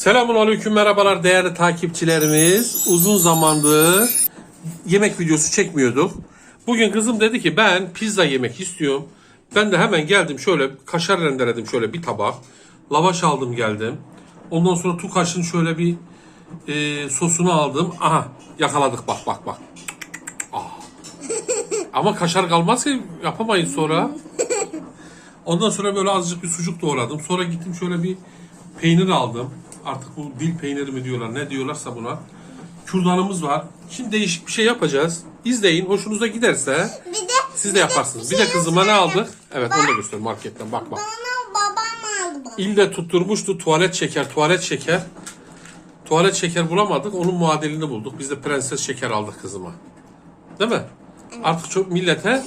Selamun aleyküm merhabalar değerli takipçilerimiz. Uzun zamandır yemek videosu çekmiyorduk. Bugün kızım dedi ki ben pizza yemek istiyorum. Ben de hemen geldim şöyle kaşar rendeledim şöyle bir tabak. Lavaş aldım geldim. Ondan sonra tukaşın şöyle bir e, sosunu aldım. Aha yakaladık bak bak bak. Ah. Ama kaşar kalmazsa yapamayız sonra. Ondan sonra böyle azıcık bir sucuk doğradım. Sonra gittim şöyle bir peynir aldım. Artık bu dil peyniri mi diyorlar ne diyorlarsa buna. Kürdanımız var. Şimdi değişik bir şey yapacağız. İzleyin. Hoşunuza giderse Bir de siz de yaparsınız. Bir de kızıma ne aldık? Evet onu da göster marketten bak bak. Bana babam aldı bana. İlle tutturmuştu tuvalet şeker, tuvalet şeker. Tuvalet şeker bulamadık. Onun muadilini bulduk. Biz de prenses şeker aldık kızıma. Değil mi? Artık çok millete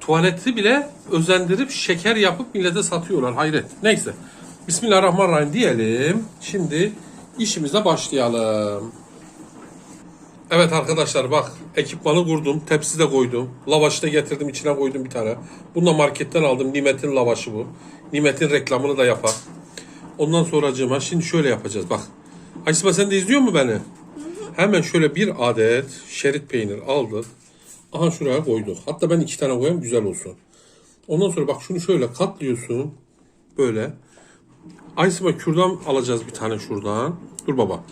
tuvaleti bile özendirip şeker yapıp millete satıyorlar. Hayret. Neyse. Bismillahirrahmanirrahim diyelim. Şimdi işimize başlayalım. Evet arkadaşlar bak ekipmanı kurdum. Tepsi de koydum. Lavaşı da getirdim içine koydum bir tane. Bunu da marketten aldım. Nimet'in lavaşı bu. Nimet'in reklamını da yapar. Ondan sonra şimdi şöyle yapacağız bak. Aysima sen de izliyor mu beni? Hemen şöyle bir adet şerit peynir aldık. Aha şuraya koyduk. Hatta ben iki tane koyayım güzel olsun. Ondan sonra bak şunu şöyle katlıyorsun. Böyle. Aysima kürdan alacağız bir tane şuradan. Dur baba.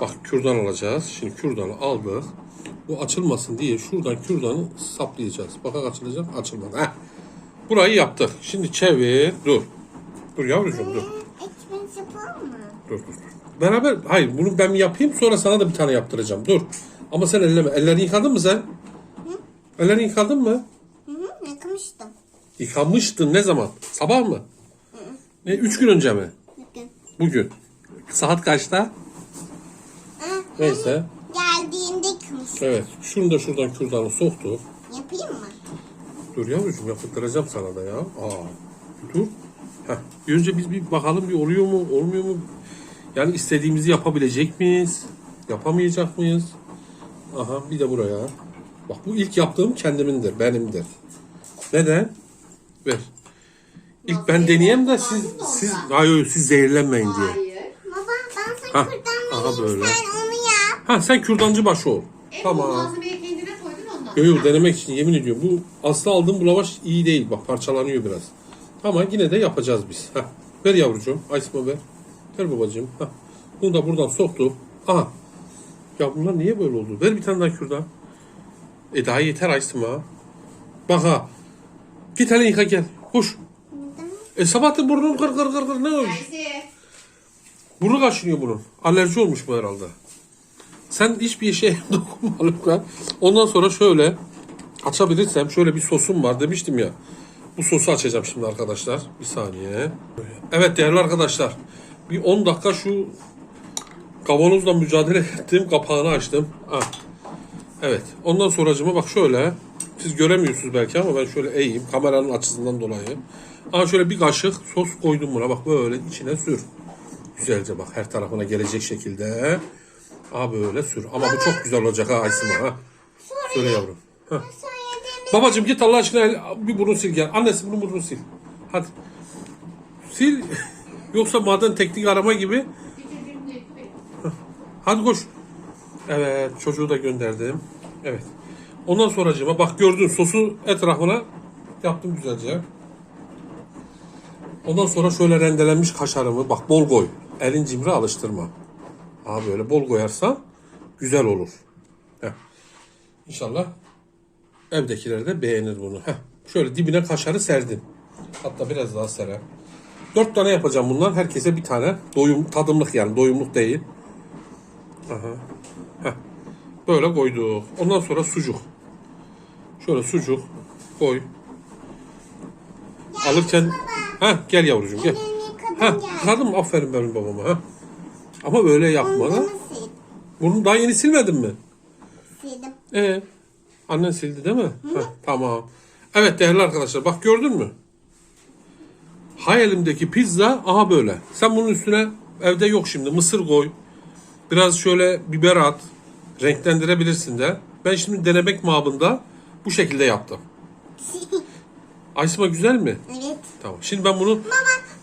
Bak kürdan alacağız. Şimdi kürdanı aldık. Bu açılmasın diye şuradan kürdanı saplayacağız. Bak açılacak açılmadı. Heh. Burayı yaptık. Şimdi çevir. Dur. Dur yavrucuğum dur. Mı? Dur dur. dur. Beraber hayır bunu ben yapayım sonra sana da bir tane yaptıracağım. Dur. Ama sen elleme. Ellerini yıkadın mı sen? Ellerini yıkadın mı? Hı hı yıkamıştım. Yıkamıştın ne zaman? Sabah mı? Ne? Üç gün önce mi? Bakın. Bugün. Saat kaçta? Neyse. Geldiğinde yıkamıştım. Evet. Şunu da şuradan kürdanı soktuk. Yapayım mı? Dur yavrucuğum yaptıracağım sana da ya. Aa, dur. Heh. Bir Önce biz bir bakalım bir oluyor mu olmuyor mu? Yani istediğimizi yapabilecek miyiz? Yapamayacak mıyız? Aha bir de buraya. Bak bu ilk yaptığım kendimindir, benimdir. Neden? Ver. İlk ben deneyeyim de siz siz hayır siz zehirlenmeyin diye. Hayır. Baba ben sana Hah, kürdan aha vereyim böyle. sen onu yap. Ha sen kürdancı başı ol. En Tamam. bu malzemeyi kendine koydun ondan. Yok yok denemek için yemin ediyorum. Bu aslında aldığım bu lavaş iyi değil. Bak parçalanıyor biraz. Ama yine de yapacağız biz. Heh. Ver yavrucuğum. Aysma ver. Ver babacığım. Heh. Bunu da buradan soktuk. Aha. Ya bunlar niye böyle oldu? Ver bir tane daha kürdan. E daha yeter Aysma. Bak ha. Git hele yıka gel. Koş. E sabahtır burnum kır kır kır kır. Ne olmuş? Neyse. Burnu kaşınıyor bunun. Alerji olmuş bu herhalde. Sen hiçbir şeye dokunma lütfen. Ondan sonra şöyle açabilirsem şöyle bir sosum var demiştim ya. Bu sosu açacağım şimdi arkadaşlar. Bir saniye. Evet değerli arkadaşlar. Bir 10 dakika şu kavanozla mücadele ettim. Kapağını açtım. Ha. Evet. Ondan sonracıma bak şöyle. Siz göremiyorsunuz belki ama ben şöyle eğeyim. Kameranın açısından dolayı. Aha şöyle bir kaşık sos koydum buna. Bak böyle içine sür. Güzelce bak her tarafına gelecek şekilde. Aa böyle sür. Ama bu çok güzel olacak ha Aysima ha. Söyle yavrum. Yediğim Babacım git Allah aşkına el- bir burun sil gel. Annesi bunu burnunu sil. Hadi. Sil. Yoksa maden teknik arama gibi. Hadi koş. Evet çocuğu da gönderdim. Evet. Ondan sonracığıma bak gördün sosu etrafına yaptım güzelce. Ondan sonra şöyle rendelenmiş kaşarımı bak bol koy. Elin cimri alıştırma. Ha böyle bol koyarsan güzel olur. Heh. İnşallah evdekiler de beğenir bunu. Heh. Şöyle dibine kaşarı serdim. Hatta biraz daha serem. Dört tane yapacağım bundan. Herkese bir tane. Doyum, tadımlık yani. Doyumluk değil. Aha. Heh. Böyle koyduk. Ondan sonra sucuk. Şöyle sucuk koy. Alırken ha gel yavrucuğum gel. Ha yıkadın mı? Aferin benim babama ha. Ama böyle yapma da. Bunu daha yeni silmedin mi? Sildim. Ee, annen sildi değil mi? Heh, tamam. Evet değerli arkadaşlar bak gördün mü? Hayalimdeki pizza aha böyle. Sen bunun üstüne evde yok şimdi mısır koy. Biraz şöyle biber at. Renklendirebilirsin de. Ben şimdi denemek mabında bu şekilde yaptım. Aysma güzel mi? Tamam. Şimdi ben bunu Baba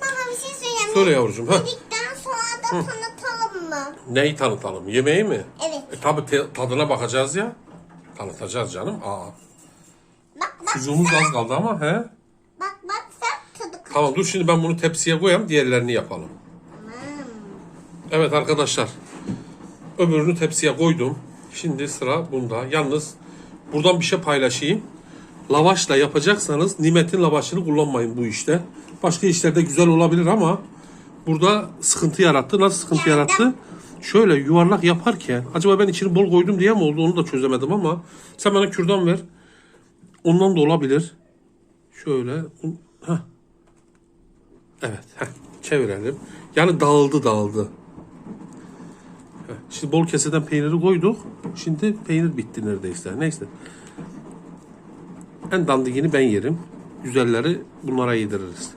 baba bir şey söyleyeceğim. söyle yavrucuğum. Ha. Yedikten sonra da sana tanıtalım. Neyi tanıtalım? Yemeği mi? Evet. E tabi tadına bakacağız ya. Tanıtacağız canım. Aa. Bak bak Sucuğumuz az kaldı ama he. bak bak sen tadı kaç. Tamam dur şimdi ben bunu tepsiye koyayım diğerlerini yapalım. Evet arkadaşlar. Öbürünü tepsiye koydum. Şimdi sıra bunda. Yalnız buradan bir şey paylaşayım. Lavaşla yapacaksanız nimetin lavaşını kullanmayın bu işte. Başka işlerde güzel olabilir ama burada sıkıntı yarattı. Nasıl sıkıntı yarattı? Şöyle yuvarlak yaparken acaba ben içini bol koydum diye mi oldu onu da çözemedim ama sen bana kürdan ver. Ondan da olabilir. Şöyle. Heh. Evet. Heh. Çevirelim. Yani dağıldı dağıldı. Heh. Şimdi bol keseden peyniri koyduk. Şimdi peynir bitti neredeyse. Neyse. En dandigini ben yerim. Güzelleri bunlara yediririz.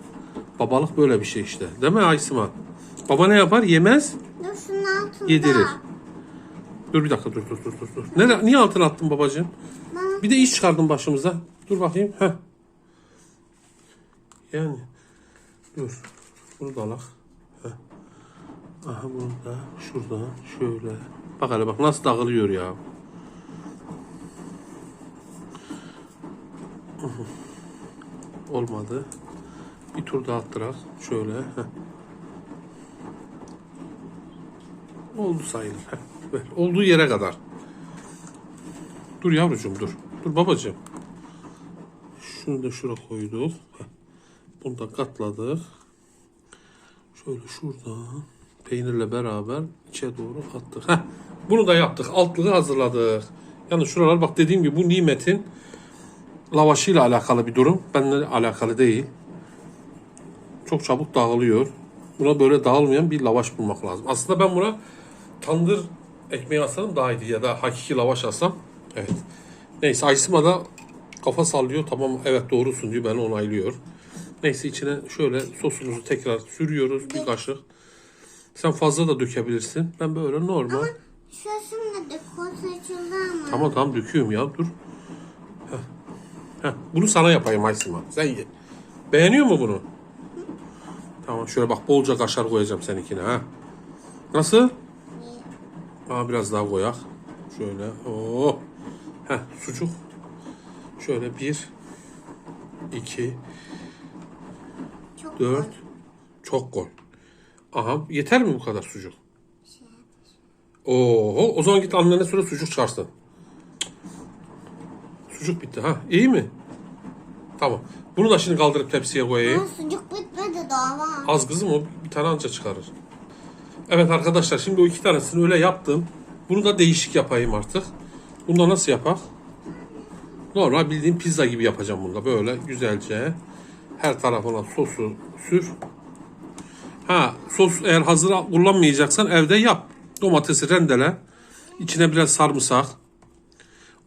Babalık böyle bir şey işte. Değil mi Aysima? Baba ne yapar? Yemez, Dur şunun altında. yedirir. Dur bir dakika dur dur dur dur. dur. Nere, niye altına attın babacığım? Bana- Bir de iş çıkardın başımıza. Dur bakayım. Heh. Yani. Dur. Bunu da alak. Heh. Aha bunu da şuradan şöyle. Bak hele bak nasıl dağılıyor ya. Olmadı. Bir tur daha attırak. Şöyle. Oldu sayılır. Olduğu yere kadar. Dur yavrucuğum dur. Dur babacığım. Şunu da şuraya koyduk. Bunu da katladık. Şöyle şuradan peynirle beraber içe doğru attık. Heh. Bunu da yaptık. Altlığı hazırladık. Yani şuralar bak dediğim gibi bu nimetin lavaşıyla alakalı bir durum. Benimle alakalı değil. Çok çabuk dağılıyor. Buna böyle dağılmayan bir lavaş bulmak lazım. Aslında ben buna tandır ekmeği alsam daha iyiydi ya da hakiki lavaş alsam. Evet. Neyse Aysima da kafa sallıyor. Tamam evet doğrusun diyor. Ben onaylıyor. Neyse içine şöyle sosumuzu tekrar sürüyoruz. Bir kaşık. Sen fazla da dökebilirsin. Ben böyle normal. Şurasını da kol açıldı ama. Tamam tamam döküyorum ya dur. Heh. Heh. Bunu sana yapayım Aysima. Sen ye. Beğeniyor mu bunu? Tamam şöyle bak bolca kaşar koyacağım seninkine ha. Nasıl? Aa, biraz daha koyak. Şöyle. Oo. Heh, sucuk. Şöyle bir, iki, Çok dört. Çok koy. Aha yeter mi bu kadar sucuk? Oo, o zaman git annene söyle sucuk çıkarsın. Sucuk bitti ha. İyi mi? Tamam. Bunu da şimdi kaldırıp tepsiye koyayım. Ama sucuk bitmedi daha var. Az kızım o bir tane anca çıkarır. Evet arkadaşlar şimdi o iki tanesini öyle yaptım. Bunu da değişik yapayım artık. Bunu da nasıl yapak? Normal bildiğim pizza gibi yapacağım bunu da böyle güzelce. Her tarafına sosu sür. Ha sos eğer hazır kullanmayacaksan evde yap. Domatesi rendele. İçine biraz sarımsak.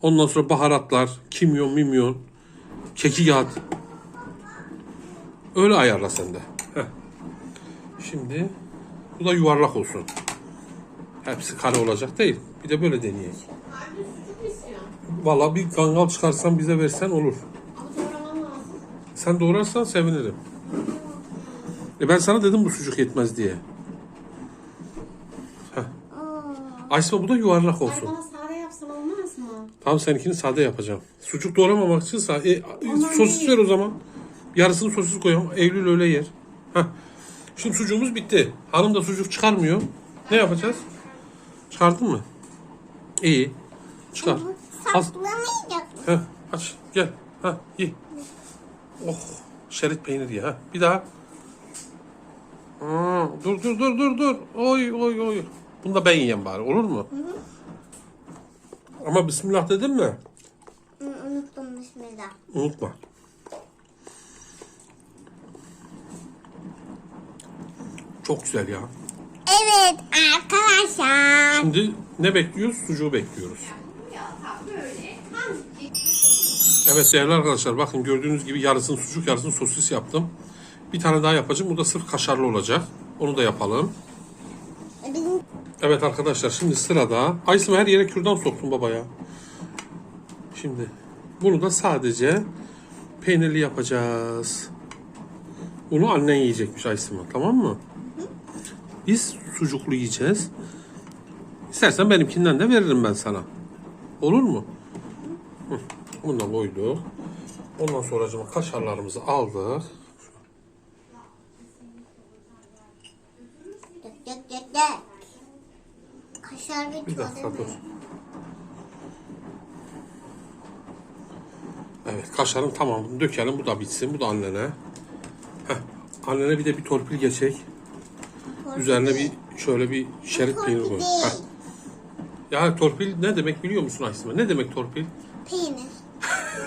Ondan sonra baharatlar, kimyon, mimyon, kekik at. Öyle ayarla sen de. Şimdi bu da yuvarlak olsun. Hepsi kare olacak değil. Bir de böyle deneyek. Vallahi bir kangal çıkarsan bize versen olur. Sen doğrarsan sevinirim. E ben sana dedim bu sucuk yetmez diye. Heh. Bu da yuvarlak olsun. Sade olmaz mı? Tamam seninkini sade yapacağım. Sucuk doğramamak için sa- e, sosis iyi. ver o zaman. Yarısını sosis koyalım. Eylül öyle yer. Heh. Şimdi sucuğumuz bitti. Hanım da sucuk çıkarmıyor. Ne yapacağız? Çıkardın mı? İyi. Çıkar. Az. Saklamayacak? Heh, aç. Gel. Ha, ye. Oh. Şerit peynir ye. Ha. Bir daha. Hmm, dur dur dur dur dur. Oy oy oy. Bunu da ben yiyeyim bari. Olur mu? Ama bismillah dedim mi? Unuttum bismillah. Unutma. Çok güzel ya. Evet arkadaşlar. Şimdi ne bekliyoruz? Sucuğu bekliyoruz. Evet değerli arkadaşlar bakın gördüğünüz gibi yarısını sucuk yarısını sosis yaptım. Bir tane daha yapacağım. Bu da sırf kaşarlı olacak. Onu da yapalım. Evet arkadaşlar şimdi sırada Aysım her yere kürdan soktun baba ya. Şimdi bunu da sadece peynirli yapacağız. Bunu annen yiyecekmiş Aysım'a tamam mı? Biz sucuklu yiyeceğiz. İstersen benimkinden de veririm ben sana. Olur mu? Hı, Bunu da koyduk. Ondan sonra kaşarlarımızı aldık. Dök dök dök dök. Kaşar bir dakika dur. Evet kaşarın tamamını dökelim. Bu da bitsin. Bu da annene. Heh. Annene bir de bir torpil geçecek. Üzerine bir şöyle bir şerit peynir koy. Torpil Heh. Ya torpil ne demek biliyor musun Aysima? Ne demek torpil? Peynir.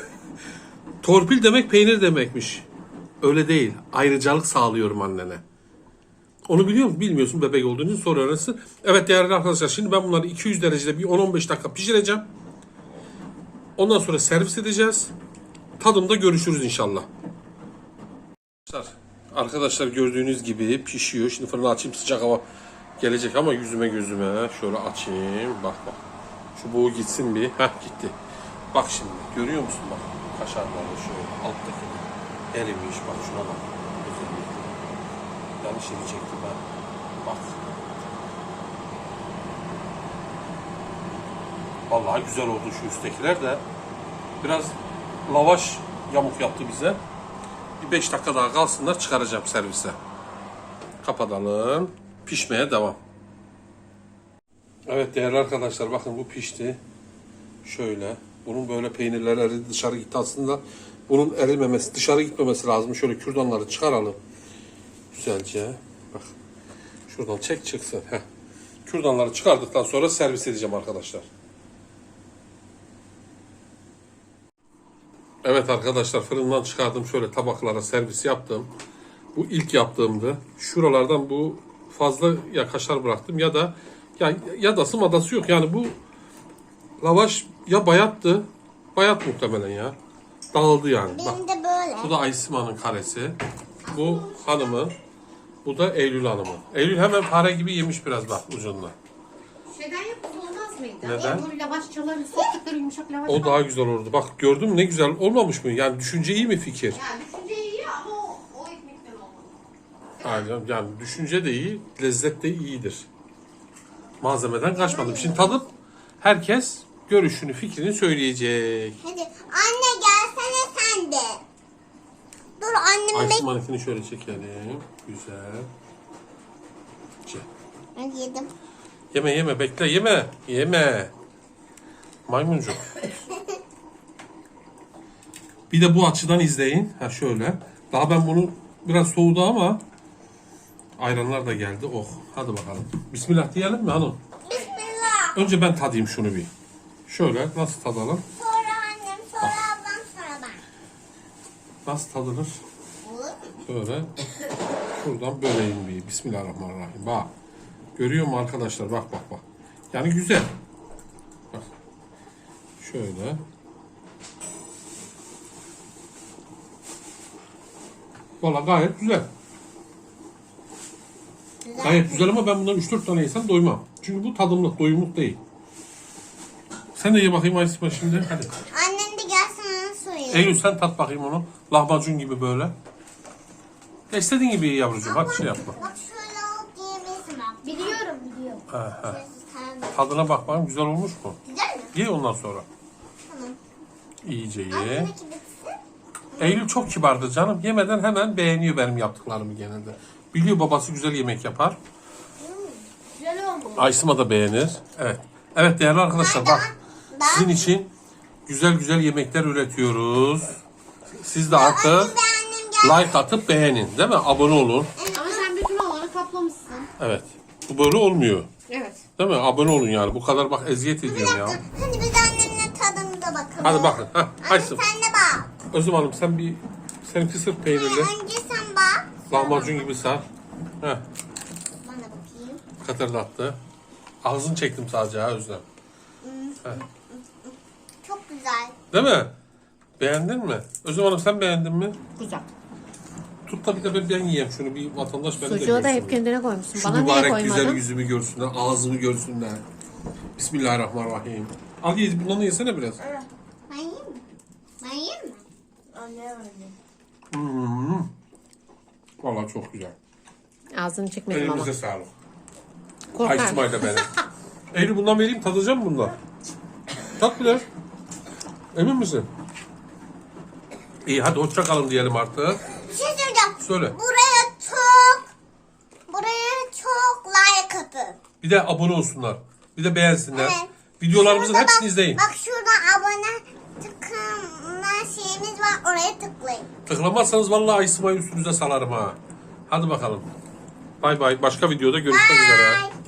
Torpil demek peynir demekmiş. Öyle değil. Ayrıcalık sağlıyorum annene. Onu biliyor musun? Bilmiyorsun bebek olduğunu sonra öğrenirsin. Evet değerli arkadaşlar şimdi ben bunları 200 derecede bir 10-15 dakika pişireceğim. Ondan sonra servis edeceğiz. Tadımda görüşürüz inşallah. Arkadaşlar, arkadaşlar gördüğünüz gibi pişiyor. Şimdi fırını açayım sıcak hava gelecek ama yüzüme gözüme şöyle açayım. Bak bak. Şu buğu gitsin bir. Heh gitti. Bak şimdi görüyor musun bak. Kaşarları şöyle alttaki erimiş bak şuna bak. Yanlış yeri çektim ben. Bak. Vallahi güzel oldu şu üsttekiler de. Biraz lavaş yamuk yaptı bize. Bir 5 dakika daha kalsınlar çıkaracağım servise. Kapatalım. Pişmeye devam. Evet değerli arkadaşlar bakın bu pişti. Şöyle. Bunun böyle peynirleri eridi dışarı gitti aslında. Bunun erimemesi, dışarı gitmemesi lazım. Şöyle kürdanları çıkaralım. Güzelce. Bak. Şuradan çek çıksın. Heh. Kürdanları çıkardıktan sonra servis edeceğim arkadaşlar. Evet arkadaşlar fırından çıkardım şöyle tabaklara servis yaptım. Bu ilk yaptığımdı. Şuralardan bu fazla ya kaşar bıraktım ya da ya ya dası madası yok. Yani bu lavaş ya bayattı. Bayat muhtemelen ya. Dağıldı yani. Bak Benim de böyle. bu da Aysima'nın karesi. Bu hanımın. Bu da Eylül hanımın. Eylül hemen fare gibi yemiş biraz bak ucundan. Şeyden yapıp olmaz mıydı? Neden? Ya bu lavaş çalarını soktukları yumuşak lavaş. O daha güzel olurdu. Bak gördün mü ne güzel olmamış mı? Yani düşünce iyi mi fikir? Ya düşünce iyi ama o, o ekmekten olmadı. Aynen yani düşünce de iyi, lezzet de iyidir. Malzemeden kaçmadım. Şimdi tadıp herkes görüşünü, fikrini söyleyecek. Hadi anne gelsene sen de. Dur annem bek. Aysima'nınkini şöyle çekelim. Güzel. Çek. Ben yedim. Yeme yeme bekle yeme. Yeme. Maymuncuk. Bir de bu açıdan izleyin. Ha şöyle. Daha ben bunu biraz soğudu ama ayranlar da geldi. Oh. Hadi bakalım. Bismillah diyelim mi hanım? Bismillah. Önce ben tadayım şunu bir. Şöyle nasıl tadalım? Sonra annem, sonra ablam, sonra ben. Nasıl tadılır? Şöyle şuradan böleyim bir. Bismillahirrahmanirrahim. Bak. Görüyor mu arkadaşlar? Bak bak bak. Yani güzel. Bak. Şöyle. Valla gayet güzel. Güzel. Gayet güzel ama ben bundan 3-4 tane yesem doymam. Çünkü bu tadımlık, doyumluk değil. Sen de ye bakayım Aysima şimdi. Hadi. Annem de gelsin ona sorayım. Eylül sen tat bakayım onu. Lahmacun gibi böyle. Ya istediğin gibi ye yavrucuğum. Hadi şey yapma. Bak şöyle alıp yiyebilirsin bak. Biliyorum biliyorum. Ha. Sen- Tadına bak bakayım güzel olmuş mu? Güzel mi? Ye ondan sonra. Tamam. İyice ye. Annemdeki bitsin. Eylül çok kibardır canım. Yemeden hemen beğeniyor benim yaptıklarımı genelde. Biliyor babası güzel yemek yapar. Güzel olmuş. Aysima da beğenir. Evet. Evet değerli arkadaşlar bak. Sizin için güzel güzel yemekler üretiyoruz. Siz de artık like atıp beğenin değil mi? Abone olun. Ama sen bütün olanı kaplamışsın. Evet. Bu böyle olmuyor. Evet. Değil mi? Abone olun yani. Bu kadar bak eziyet ediyorum ya. Hadi biz annemle tadımıza bakalım. Hadi bakın. Heh, Anne sen de bak. Özüm Hanım sen bir sen kısır peynirli Önce sen bak. lahmacun gibi sar. Heh, Bana bakayım. katırdattı. Ağzını çektim sadece ha Özlem. Çok güzel. Değil mi? Beğendin mi? Özlem Hanım sen beğendin mi? Güzel. Tut da bir de ben, ben yiyeyim şunu bir vatandaş beni de Sucuğu da görsün. hep kendine koymuşsun. Şu Bana niye mübarek güzel koymadın? yüzümü görsünler, ağzımı görsünler. Bismillahirrahmanirrahim. Al ye, bundan da yesene biraz. Ben yiyeyim mi? Ben yiyeyim mi? Anne anne. Hmm. Vallahi çok güzel. Ağzını çekmedim ama. Elinize sağlık. Ay İsmail'e benim. Eylül bundan vereyim tadacağım bundan? Tat bile. Emin misin? İyi hadi hoşça kalın diyelim artık. Bir şey söyleyeceğim. Söyle. Buraya çok buraya çok like atın. Bir de abone olsunlar. Bir de beğensinler. Evet. Videolarımızın Şurada hepsini bak- izleyin. Bak şurada abone tıklama şeyimiz var. Oraya tıklayın. Tıklamazsanız vallahi İsmail üstünüze salarım ha. Hadi bakalım. Bay bay. Başka videoda görüşmek üzere. Bye.